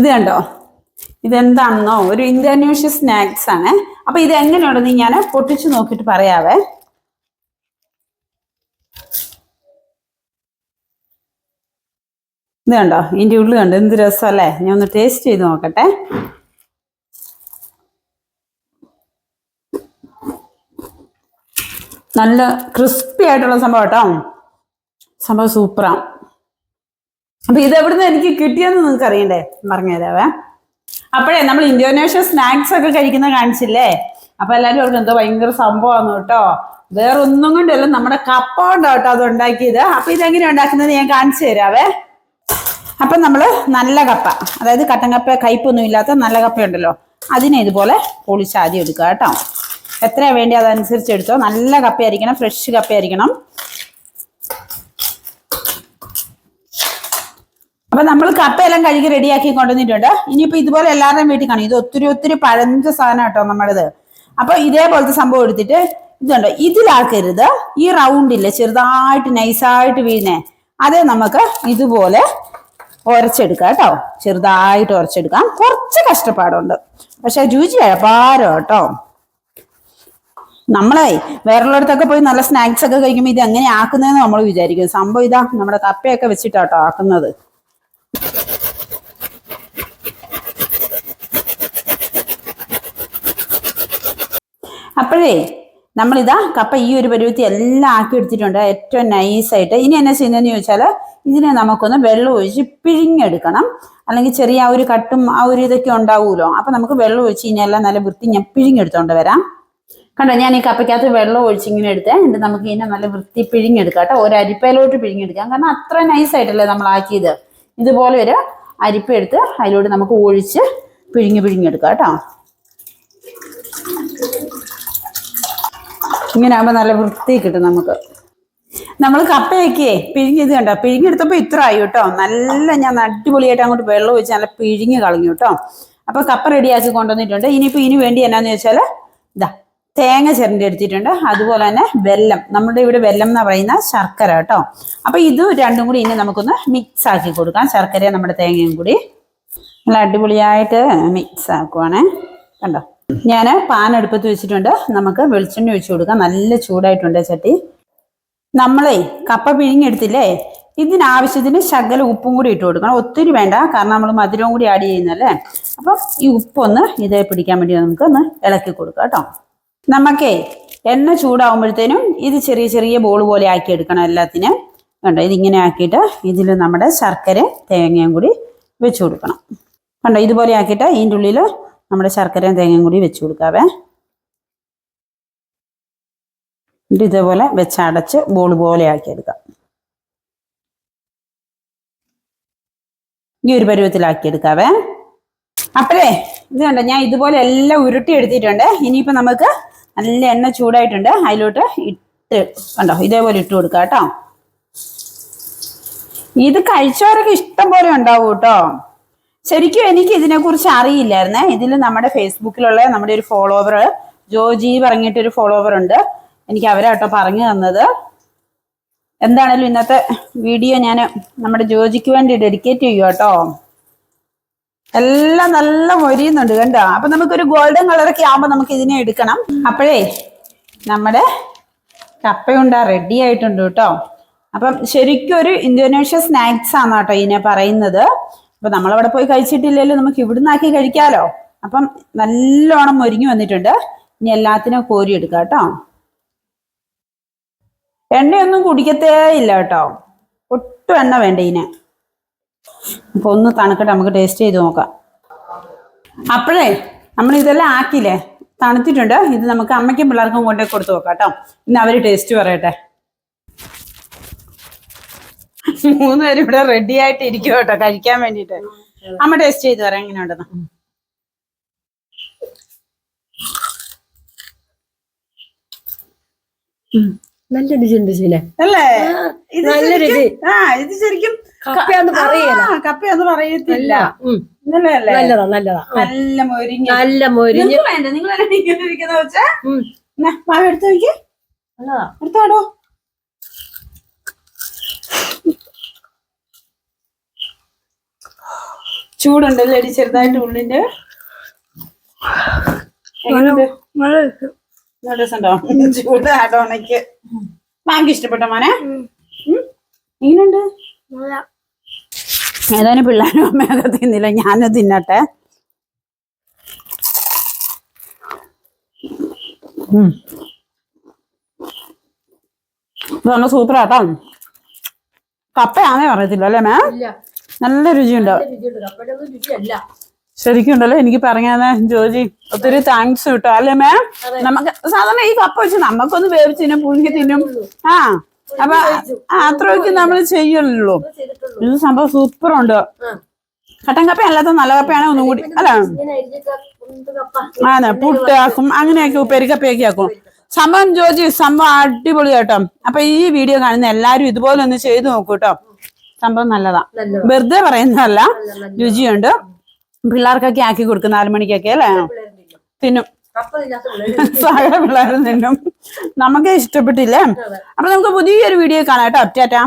ഇത് കണ്ടോ? ഇതെന്താണെന്നോ ഒരു ഇന്തോനേഷ്യ സ്നാക്സ് ആണ്. അപ്പൊ ഇത് എങ്ങനെയുണ്ടെന്ന് ഞാൻ പൊട്ടിച്ചു നോക്കിയിട്ട് പറയാവേ. ഇത് കണ്ടോ? ഇതിന്റെ ഉള്ളു കണ്ടോ? എന്ത് രസമല്ലേ? ഞാൻ ഒന്ന് ടേസ്റ്റ് ചെയ്ത് നോക്കട്ടെ. നല്ല ക്രിസ്പി ആയിട്ടുള്ള സംഭവം കേട്ടോ. സംഭവം സൂപ്പറാണ് അപ്പൊ ഇത് എവിടുന്ന് എനിക്ക് കിട്ടിയെന്ന് നിങ്ങൾക്ക് അറിയണ്ടേ? പറഞ്ഞുതരാവേ അപ്പോഴേ നമ്മൾ ഇന്തോനേഷ്യ സ്നാക്സ് ഒക്കെ കഴിക്കുന്ന കാണിച്ചില്ലേ? അപ്പൊ എല്ലാവരും അവർക്ക് എന്തോ ഭയങ്കര സംഭവമാണ് കേട്ടോ. വേറെ ഒന്നും കൊണ്ടല്ല നമ്മുടെ കപ്പ കൊണ്ടാണ് കേട്ടോ അത് ഉണ്ടാക്കിയത്. അപ്പൊ ഇതെങ്ങനെ ഉണ്ടാക്കുന്നത് ഞാൻ കാണിച്ചു തരാവേ. അപ്പൊ നമ്മൾ നല്ല കപ്പ അതായത് കട്ടൻ കപ്പ കയ്പൊന്നും ഇല്ലാത്ത നല്ല കപ്പ ഉണ്ടല്ലോ അതിനെ ഇതുപോലെ പൊളിച്ച് ആദ്യം എടുക്കുക കേട്ടോ. എത്രയാ വേണ്ടി അതനുസരിച്ച് എടുത്തോ? നല്ല കപ്പയായിരിക്കണം ഫ്രഷ് കപ്പയായിരിക്കണം. അപ്പൊ നമ്മൾ കപ്പയെല്ലാം കഴുകി റെഡിയാക്കി കൊണ്ടുവന്നിട്ടുണ്ട്. ഇനിയിപ്പോ ഇതുപോലെ എല്ലാവരുടെയും വീട്ടിൽ കാണും. ഇത് ഒത്തിരി ഒത്തിരി പഴഞ്ച സാധനം കേട്ടോ നമ്മുടേത് അപ്പൊ ഇതേപോലത്തെ സംഭവം എടുത്തിട്ട് ഇതുണ്ടോ. ഇതിലാക്കരുത്. ഈ റൗണ്ടിൽ ചെറുതായിട്ട് നൈസായിട്ട് വീഴുന്നേ അത് നമുക്ക് ഇതുപോലെ ഉരച്ചെടുക്കാം കേട്ടോ. ചെറുതായിട്ട് ഉരച്ചെടുക്കാം കുറച്ച് കഷ്ടപ്പാടുണ്ട്. പക്ഷെ രുചി അഴപ്പാരോ കേട്ടോ. നമ്മളെ വേറുള്ളിടത്തൊക്കെ പോയി നല്ല സ്നാക്സ് ഒക്കെ കഴിക്കുമ്പോൾ ഇത് എങ്ങനെ ആക്കുന്നതെന്ന് നമ്മൾ വിചാരിക്കും. സംഭവം ഇതാ നമ്മുടെ കപ്പയൊക്കെ വെച്ചിട്ടാട്ടോ ആക്കുന്നത്. അപ്പോഴേ നമ്മളിതാ കപ്പ ഈ ഒരു പരുവത്തി എല്ലാം ആക്കി എടുത്തിട്ടുണ്ട് ഏറ്റവും നൈസായിട്ട് ഇനി എന്നാ ചെയ്യുന്നതെന്ന് ചോദിച്ചാൽ ഇതിനെ നമുക്കൊന്ന് വെള്ളം ഒഴിച്ച് പിഴിഞ്ഞെടുക്കണം. അല്ലെങ്കിൽ ചെറിയ ആ ഒരു കട്ടും ആ ഒരു ഇതൊക്കെ ഉണ്ടാവുമല്ലോ. അപ്പം നമുക്ക് വെള്ളം ഒഴിച്ച് കഴിഞ്ഞാൽ നല്ല വൃത്തി ഞാൻ പിഴിഞ്ഞെടുത്തോണ്ട് വരാം. കണ്ടോ ഞാൻ ഈ കപ്പയ്ക്കകത്ത് വെള്ളം ഒഴിച്ച് ഇങ്ങനെ എടുത്തേ. എന്നിട്ട് നമുക്ക് ഇതിനെ നല്ല വൃത്തി പിഴിഞ്ഞെടുക്കാം കേട്ടോ. ഒരു അരിപ്പയിലോട്ട് പിഴിഞ്ഞെടുക്കാം. കാരണം അത്ര നൈസായിട്ടല്ലേ നമ്മൾ ആക്കിയത്. ഇതുപോലെ ഒരു അരിപ്പ എടുത്ത് അതിലോട്ട് നമുക്ക് ഒഴിച്ച് പിഴിഞ്ഞ് പിഴിഞ്ഞെടുക്കാം കേട്ടോ. ഇങ്ങനെ ആകുമ്പോൾ നല്ല വൃത്തി കിട്ടും നമുക്ക്. നമ്മൾ കപ്പയൊക്കെ പിഴിഞ്ഞത് കണ്ടോ? പിഴിഞ്ഞെടുത്തപ്പോൾ ഇത്ര ആയി കേട്ടോ. നല്ല ഞാൻ അടിപൊളിയായിട്ട് അങ്ങോട്ട് വെള്ളം ഒഴിച്ച് നല്ല പിഴിഞ്ഞ് കളഞ്ഞു കേട്ടോ. അപ്പോൾ കപ്പ റെഡിയാക്കി കൊണ്ടുവന്നിട്ടുണ്ട്. ഇനിയിപ്പോൾ ഇനി വേണ്ടി എന്നാന്ന് വെച്ചാൽ ഇതാ തേങ്ങ ചിരണ്ടി എടുത്തിട്ടുണ്ട്. അതുപോലെ തന്നെ വെല്ലം. നമ്മുടെ ഇവിടെ വെല്ലം എന്ന് പറയുന്ന ശർക്കര കേട്ടോ. അപ്പോൾ ഇത് രണ്ടും കൂടി ഇനി നമുക്കൊന്ന് മിക്സ് ആക്കി കൊടുക്കാം. ശർക്കരയും നമ്മുടെ തേങ്ങയും കൂടി. നല്ല അടിപൊളിയായിട്ട് മിക്സ് ആക്കുവാണേ. കണ്ടോ? ഞാൻ പാൻ അടുപ്പത്ത് വെച്ചിട്ടുണ്ട്. നമുക്ക് വെളിച്ചെണ്ണ ഒഴിച്ചു കൊടുക്കാം. നല്ല ചൂടായിട്ടുണ്ട് ചട്ടി. നമ്മളെ കപ്പ പിഴിഞ്ഞെടുത്തില്ലേ? ഇതിനാവശ്യത്തിന് ശകല ഉപ്പും കൂടി ഇട്ട് കൊടുക്കണം. ഒത്തിരി വേണ്ട. കാരണം നമ്മൾ മധുരവും കൂടി ആഡ് ചെയ്യുന്നല്ലേ അപ്പം ഈ ഉപ്പൊന്ന് ഇതേ പിടിക്കാൻ വേണ്ടി നമുക്ക് ഒന്ന് ഇളക്കി കൊടുക്കാം കേട്ടോ. നമുക്കേ എണ്ണ ചൂടാവുമ്പോഴത്തേനും ഇത് ചെറിയ ചെറിയ ബോൾ പോലെ ആക്കി എടുക്കണം എല്ലാത്തിനും. കണ്ടോ? ഇതിങ്ങനെ ആക്കിയിട്ട് ഇതിൽ നമ്മുടെ ശർക്കര തേങ്ങയും കൂടി വെച്ച് കൊടുക്കണം. കണ്ടോ? ഇതുപോലെ ആക്കിയിട്ട് ഇതിന്റെ ഉള്ളിൽ നമ്മുടെ ശർക്കരയും തേങ്ങയും കൂടി വെച്ച് കൊടുക്കാവേ. എന്നിട്ട് ഇതേപോലെ വെച്ച് അടച്ച് ബോൾ പോലെ ആക്കിയെടുക്കാം. ഈ ഒരു പരുവത്തിലാക്കി എടുക്കാവേ അപ്പോഴേ ഇത് കണ്ടോ ഞാൻ ഇതുപോലെ എല്ലാം ഉരുട്ടി എടുത്തിട്ടുണ്ട്. ഇനിയിപ്പോൾ നമുക്ക് നല്ല എണ്ണ ചൂടായിട്ടുണ്ട്. അതിലോട്ട് ഇട്ട് കണ്ടോ ഇതേപോലെ ഇട്ട് കൊടുക്കാം കേട്ടോ. ഇത് കഴിച്ചവരൊക്കെ ഇഷ്ടം പോലെ ഉണ്ടാവും കേട്ടോ. ശരിക്കും എനിക്ക് ഇതിനെക്കുറിച്ച് അറിയില്ലായിരുന്നേ. ഇതിൽ നമ്മുടെ ഫേസ്ബുക്കിലുള്ള നമ്മുടെ ഒരു ഫോളോവർ ജോജി പറഞ്ഞിട്ടൊരു ഫോളോവർ ഉണ്ട്. എനിക്ക് അവരാട്ടോ പറഞ്ഞു തന്നത്. എന്താണേലും ഇന്നത്തെ വീഡിയോ ഞാൻ നമ്മുടെ ജോജിക്ക് വേണ്ടി ഡെഡിക്കേറ്റ് ചെയ്യും കേട്ടോ എല്ലാം നല്ല മൊരിയുന്നുണ്ട് കണ്ടോ? അപ്പൊ നമുക്കൊരു ഗോൾഡൻ കളറൊക്കെ ആകുമ്പോൾ നമുക്ക് ഇതിനെ എടുക്കണം. അപ്പോഴേ നമ്മുടെ കപ്പയുണ്ട റെഡി ആയിട്ടുണ്ട് കേട്ടോ. അപ്പം ശരിക്കും ഒരു ഇന്തോനേഷ്യ സ്നാക്സ് ആണ് കേട്ടോ ഇതിനെ പറയുന്നത്. അപ്പൊ നമ്മളവിടെ പോയി കഴിച്ചിട്ടില്ലല്ലോ നമുക്ക് ഇവിടുന്ന് ആക്കി കഴിക്കാലോ. അപ്പം നല്ലോണം മൊരിഞ്ഞു വന്നിട്ടുണ്ട്. ഇനി എല്ലാത്തിനും കോരി എടുക്കാം കേട്ടോ. എണ്ണയൊന്നും കുടിക്കത്തേ ഇല്ല കേട്ടോ. ഒട്ടും എണ്ണ വേണ്ട ഇതിന്. അപ്പൊ ഒന്ന് തണുക്കട്ടെ നമുക്ക് ടേസ്റ്റ് ചെയ്ത് നോക്കാം. അപ്പോഴേ നമ്മൾ ഇതെല്ലാം ആക്കിയില്ലേ? തണുത്തിട്ടുണ്ട്. ഇത് നമുക്ക് അമ്മയ്ക്കും പിള്ളേർക്കും കൊണ്ടുപോയി കൊടുത്തു നോക്കാം കേട്ടോ. ഇന്ന് അവർ ടേസ്റ്റ് പറയട്ടെ. മൂന്ന് പേരും ഇവിടെ റെഡി ആയിട്ട് ഇരിക്കും കേട്ടോ. കഴിക്കാൻ വേണ്ടിട്ട് അമ്മ ടേസ്റ്റ് ചെയ്ത് പറയാം എങ്ങനെയുണ്ടെന്ന് നല്ല രുചിയുണ്ട് ചീന അല്ലേ? നല്ല രുചി. ആ ഇത് ശരിക്കും കപ്പയാന്ന് പറയല. കപ്പയൊന്നും പറയത്തില്ല. നല്ലതാ നല്ലതാ. നല്ല മൊരിഞ്ഞ നല്ല മൊരിഞ്ഞ വേണ്ട നിങ്ങൾ എടുത്ത് നല്ലതാ. എടുത്താടോ ചൂടുണ്ടല്ലേ അടി ചെറുതായിട്ട് ഉള്ളിന്റെ? നല്ല രസമുണ്ടോ? ചൂട് ആടോണയ്ക്ക് ബാങ്ക് ഇഷ്ടപ്പെട്ടോ മോനെ? എങ്ങനെയുണ്ട്? ഏതായാലും പിള്ളേരും അമ്മയൊക്കെ തിന്നില്ല ഞാനും തിന്നട്ടെ. ഇത് നല്ല സൂപ്പർ ആട്ടോ കപ്പയാന്നേ പറയത്തില്ല അല്ലേ മേ നല്ല രുചിയുണ്ടാവും ശരിക്കും ഉണ്ടല്ലോ എനിക്ക് പറഞ്ഞാ ജോജി ഒത്തിരി താങ്ക്സ് കിട്ടോ അല്ലേ മേ നമുക്ക് സാധാരണ ഈ കപ്പ വെച്ച് നമുക്കൊന്ന് വേവിച്ച് തിന്നും പുഴുങ്ങി തിന്നും. ആ അപ്പൊ അത്രയൊക്കെ നമ്മൾ ചെയ്യുള്ളൂ. ഇത് സംഭവം സൂപ്പർ ഉണ്ട്. കട്ടൻ കപ്പ അല്ലാത്ത നല്ല കപ്പയാണ് ഒന്നും കൂടി? അല്ല ആണ് പുട്ട് ആക്കും. അങ്ങനെയൊക്കെ ഉപ്പേരിക്കപ്പയൊക്കെ ആക്കും. സംഭവം ജോജി സംഭവം അടിപൊളി കേട്ടോ. അപ്പൊ ഈ വീഡിയോ കാണുന്ന എല്ലാരും ഇതുപോലെ ഒന്ന് ചെയ്തു നോക്കൂ കേട്ടോ സംഭവം നല്ലതാ. വെറുതെ പറയുന്നതല്ല രുചിയുണ്ട്. പിള്ളേർക്കൊക്കെ ആക്കി കൊടുക്കും നാല് മണിക്കൊക്കെ അല്ലേ തിന്നും. തിന്നും. പിള്ളേർ തിന്നും. നമുക്ക് ഇഷ്ടപ്പെട്ടില്ലേ? അപ്പൊ നമുക്ക് പുതിയൊരു വീഡിയോ കാണാം കേട്ടോ. ടാറ്റാ.